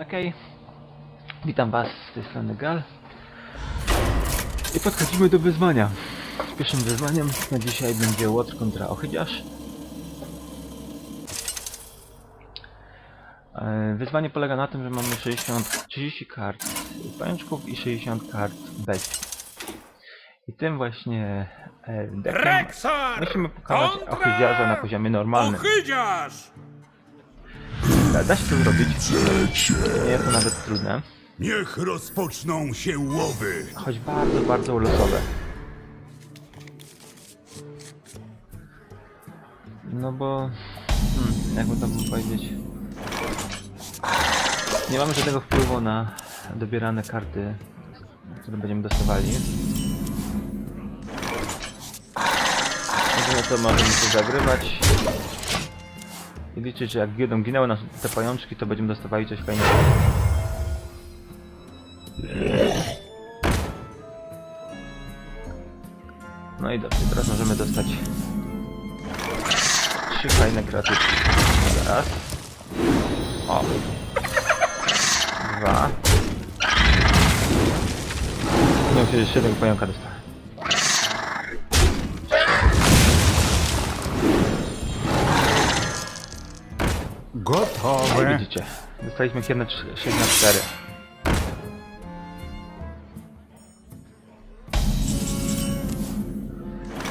Okej. Witam was z tej strony Gal. I podchodzimy do wyzwania. Pierwszym wyzwaniem na dzisiaj będzie Łotr kontra Ochydziarz. E, Wyzwanie polega na tym, że mamy 60, 30 kart pajączków i 60 kart bestii. I tym właśnie e, musimy pokonać Ochydziarza na poziomie normalnym. Ochydziarz! Da, da się to zrobić. Nie jest to nawet trudne. Niech rozpoczną się łowy! choć bardzo, bardzo losowe. No bo... Hmm, jakby to było powiedzieć... Nie mamy żadnego wpływu na dobierane karty, które będziemy dostawali. Jedyne co możemy to zagrywać i liczyć, że jak będą ginęły nas te pajączki, to będziemy dostawali coś fajnego. No i dobrze, teraz możemy dostać trzy fajne kreatywki. Raz. O. Dwa. Wiem, jeszcze jednego pająka dostałem. No Gotowe! widzicie, dostaliśmy jedne 6 na 4.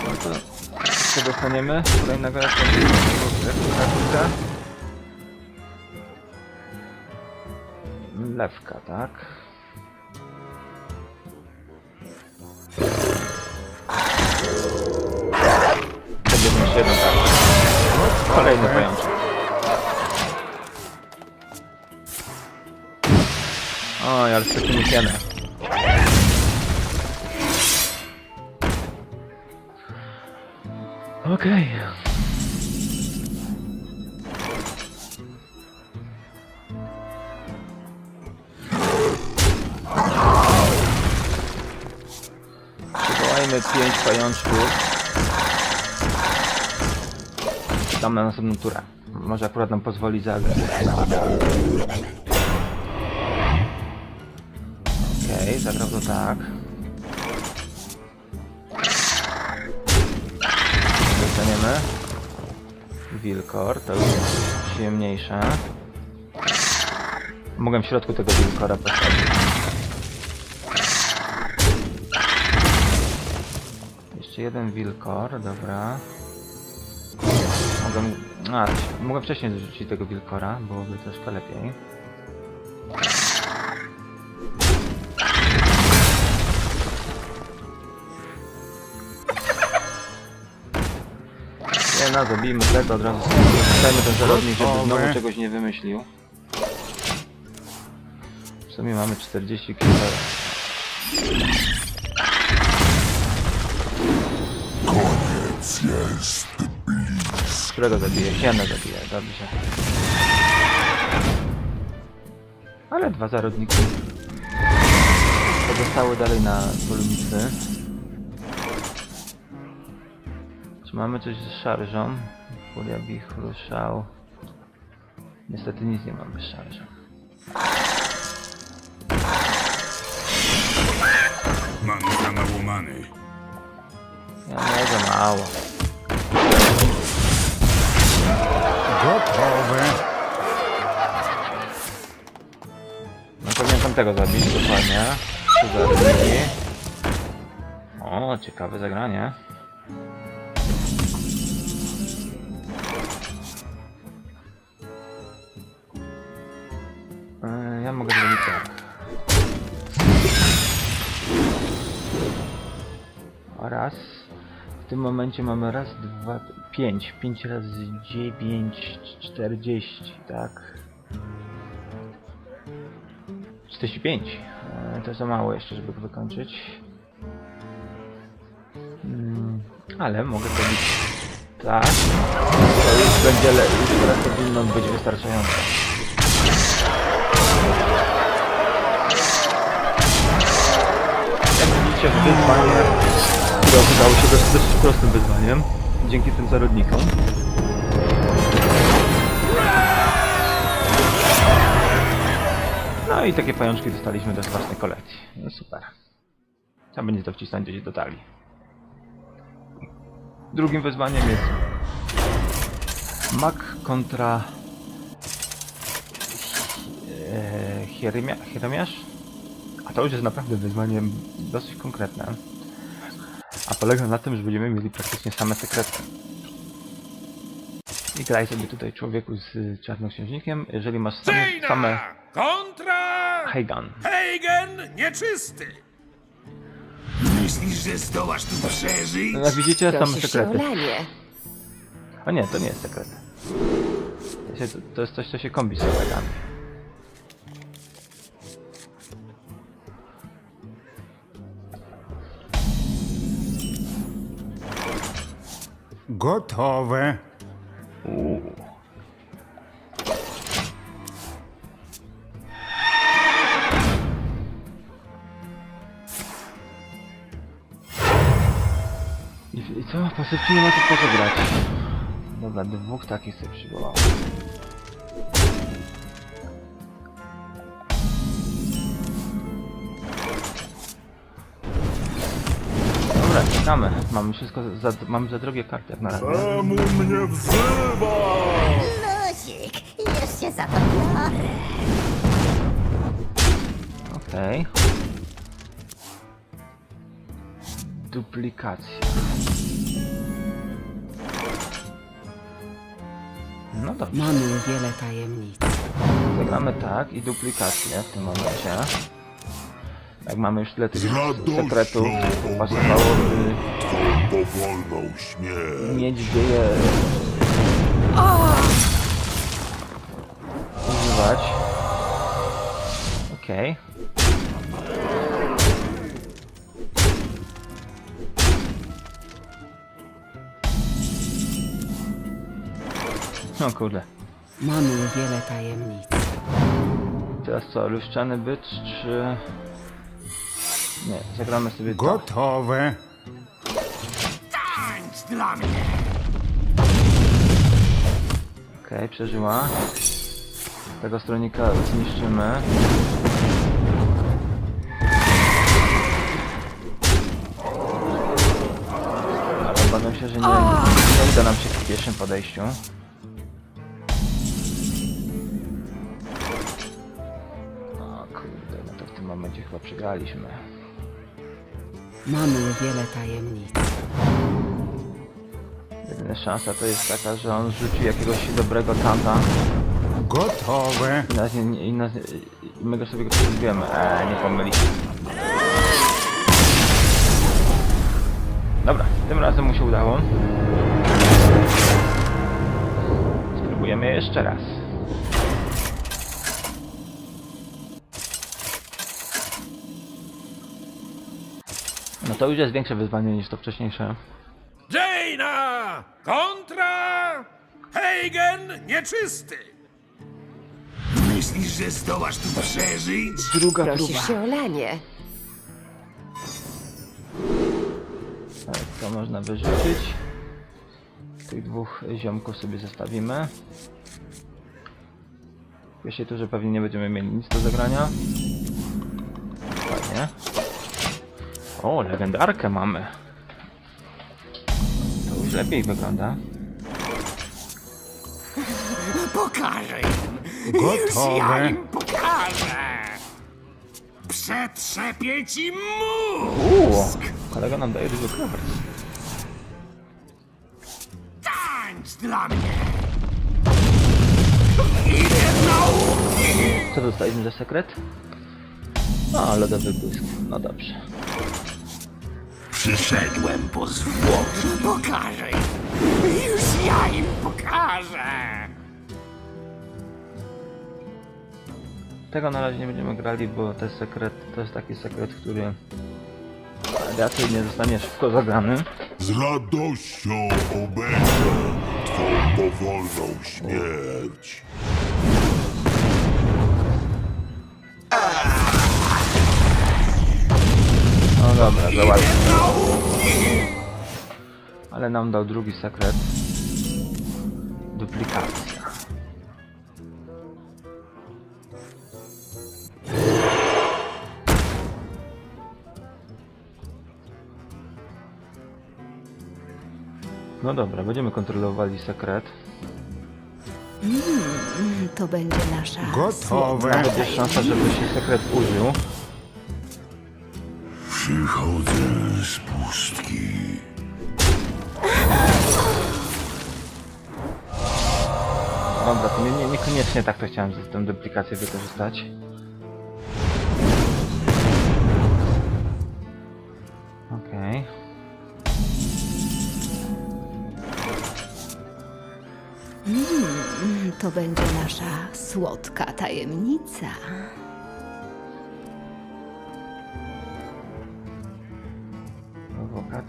No to co dostaniemy? Kolejnego grafika. Lewka, tak? Będzie jeszcze jeden tak. Kolejny pajączek. Oj, ale stracimy pianę. Okej. Przywołajmy pięć pajączków. Tam na następną turę. Może akurat nam pozwoli zagrać. Zagrał to tak. Dostaniemy. Wilkor, to już jest przyjemniejsze. Mogę w środku tego wilkora postawić. Jeszcze jeden wilkor, dobra. Mogę... A, mogę wcześniej zrzucić tego wilkora, byłoby troszkę lepiej. No, zabijmy od razu. Zostajmy ten zarodnik, żeby znowu czegoś nie wymyślił. W sumie mamy 40 kg. Koniec jest bliski. Którego zabiję? Sienę zabiję, dobrze. Ale dwa zarodniki. Pozostały dalej na polumicy. Czy mamy coś z szarżą? Furia wichru, szał. Niestety nic nie mamy z szarżą. Mam za mało many. Ja nie za mało. Gotowe! No powinien tamtego zabić, dokładnie. Zarodniki. O, ciekawe zagranie. Oraz w tym momencie mamy raz, dwa, pięć. Pięć razy dziewięć, czterdzieści, tak. 45. E, To za mało jeszcze, żeby wykończyć. Mm, ale mogę zrobić tak. To już będzie już teraz powinno być wystarczające. Jak widzicie, wyzwanie, które okazało się dosyć, dosyć prostym wyzwaniem, dzięki tym zarodnikom. No i takie pajączki dostaliśmy do własnej kolekcji. No super. Trzeba będzie to wcisnąć gdzieś do talii. Drugim wyzwaniem jest Mak kontra e, Hieremia, Hieremiasz? A to już jest naprawdę wyzwanie dosyć konkretne. A polega na tym, że będziemy mieli praktycznie same sekrety. I graj sobie tutaj człowieku z czarnoksiężnikiem, jeżeli masz same, Jaina! same Kontra... Heigan. Heigen nieczysty! Myślisz, że zdołasz tu przeżyć? No, Jak widzicie, same Prosisz się o sekrety. lanie. O nie, to nie jest sekret. To, się, to jest coś, co się kombi z sekretami. Gotowe. I, I co? Pasywki nie ma tu po co grać. Dobra, dwóch takich sobie przywołał. Czekamy. Mamy wszystko za, mamy za drogie karty jak na razie. Czemu mnie wzywa? Luzik, już się za to biorę. Okej. Duplikacja. No dobrze, Mamy wiele tajemnic. zagramy tak i duplikację w tym momencie. Jak mamy już tyle tych sekretów, powolną śmierć. mieć dzieje używać. Okej. O kurde. Mamy wiele tajemnic. Teraz co, luszczany bycz, czy... Nie, zagramy sobie to. Gotowe. Tańcz dla mnie! Okej, przeżyła. Tego stronika zniszczymy. Ale obawiam się, że nie, nie uda nam się w pierwszym podejściu. O kurde, no to w tym momencie chyba przegraliśmy. Mamy wiele tajemnic. Jedyna szansa to jest taka, że on rzuci jakiegoś dobrego tanta Gotowe. i, nas nie, i, nas, i my go sobie go przeżyjemy. Eee, nie pomyliśmy. Dobra, tym razem mu się udało. Spróbujemy jeszcze raz. No to już jest większe wyzwanie niż to wcześniejsze. Jaina! Kontra... Heigen nieczysty! Myślisz, że zdołasz tu przeżyć? Druga próba. Prosisz się o lanie. Tak, to można wyrzucić. Tych dwóch ziomków sobie zostawimy. W pierwszej turze pewnie nie będziemy mieli nic do zagrania. O, legendarkę mamy. To już lepiej wygląda. Pokażę im! Już ja Gotowe. im pokażę! Przetrzepię ci mózg! Uuu, kolega nam daje dużo kart. Tańcz dla mnie! Idę nauki! Co dostaliśmy za sekret? A, lodowy błysk. No dobrze. Przyszedłem po zwłoki. Pokażę im! Już ja im pokażę! Tego na razie nie będziemy grali, bo ten sekret to jest taki sekret, który raczej nie zostanie szybko zagrany. Z radością obejrzę Twą powolną śmierć. Dobra, załatwił. Ale nam dał drugi sekret. Duplikacja. No dobra, będziemy kontrolowali sekret. Mm, to będzie nasza. Gotowe. Będzie szansa, żeby się sekret użył. Przychodzę z pustki. Dobra, to nie, nie, niekoniecznie tak to chciałem tę duplikację wykorzystać. Okej. To będzie nasza słodka tajemnica.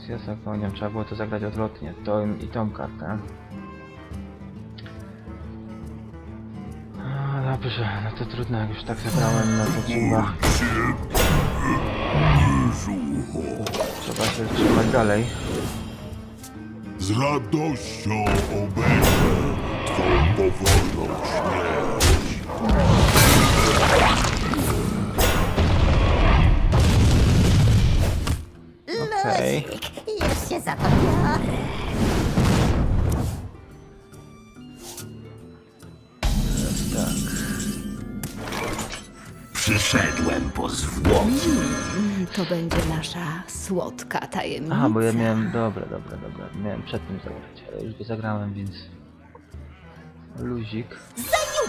Prowokacja z Afonią. Trzeba było to zagrać odwrotnie. To i tą kartę. A, dobrze, no to trudno, jak już tak zagrałem, no to trzeba... Trzeba się trzymać dalej. Z radością obejrzę twą powolną śmierć. Okej. Ludzik, już się za to biorę. Tak. Przyszedłem po zwłoki. To będzie nasza słodka tajemnica. Aha, bo ja miałem... Dobra, dobra, dobra. Miałem przed tym zagrać, ale już go zagrałem, więc... Luzik.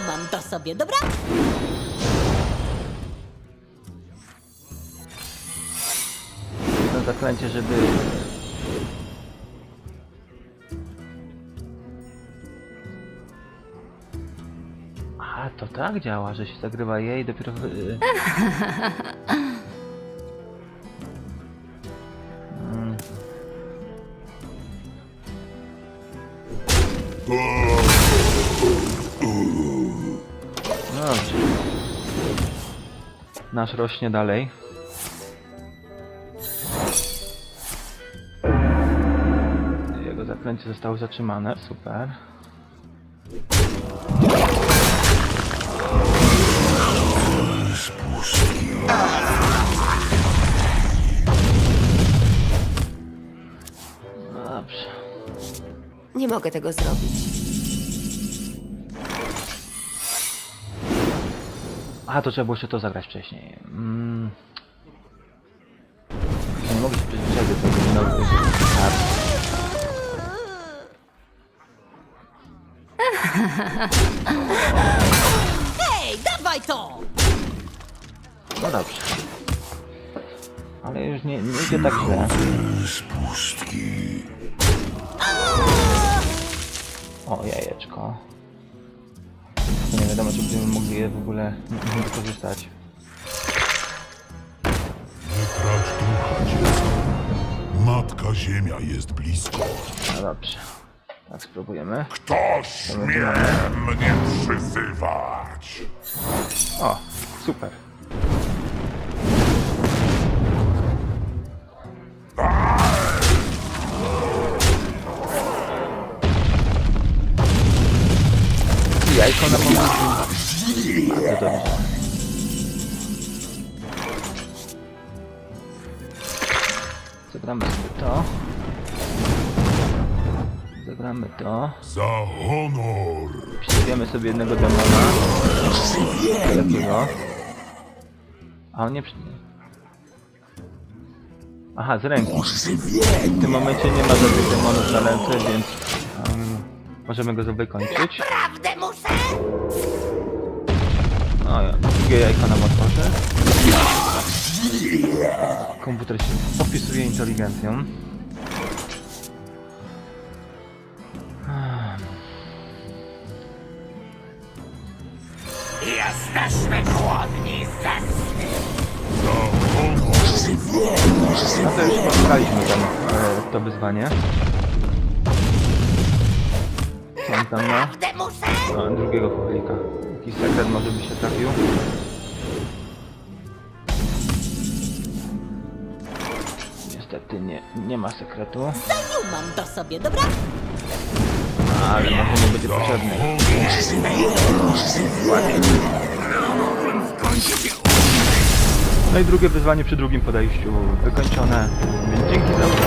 Mam to sobie, dobra? To zaklęcie, żeby... A, to tak działa, że się zagrywa jej dopiero... No Dobrze. Nasz rośnie dalej. Jego zaklęcie zostało zatrzymane, super. Nie mogę tego zrobić. A, to trzeba było się to zagrać wcześniej. Mm. Nie mogę się przyzwyczaić do tego nowych kart. Hej, dawaj to! No dobrze. Ale już nie, nie idzie tak źle. Z pustki. O, jajeczko. Nie wiadomo, czy będziemy mogli je w ogóle wykorzystać. Wytrać ducha dziecka. Matka Ziemia jest blisko. No dobrze. Tak spróbujemy. Kto śmie mnie przyzywać? O, super. Jajko na dobrze. Zagramy sobie to. Zagramy to. Za honor. Przyjmiemy sobie jednego demona. Takiego. A on nie przy... Aha, z ręki. W tym momencie nie ma żadnych demonów na ręce, więc um, możemy go wykończyć. Prawdę muszę? O ja, drugie jajko nam otworzę. Komputer się popisuje inteligencją. Jesteśmy głodni ze Za honor. No to już spotkaliśmy tam e, to wyzwanie. On tam ma? Prawdę muszę? A, drugiego królika. Jakiś sekret może by się trafił. Niestety nie, nie ma sekretu, Mam to sobie, dobra? ale może nie będzie potrzebny. No i drugie wyzwanie przy drugim podejściu wykończone. Więc dzięki za uwagę.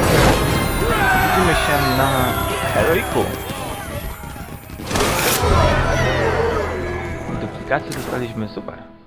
Widzimy się na Heroiku! Duplikację dostaliśmy, super.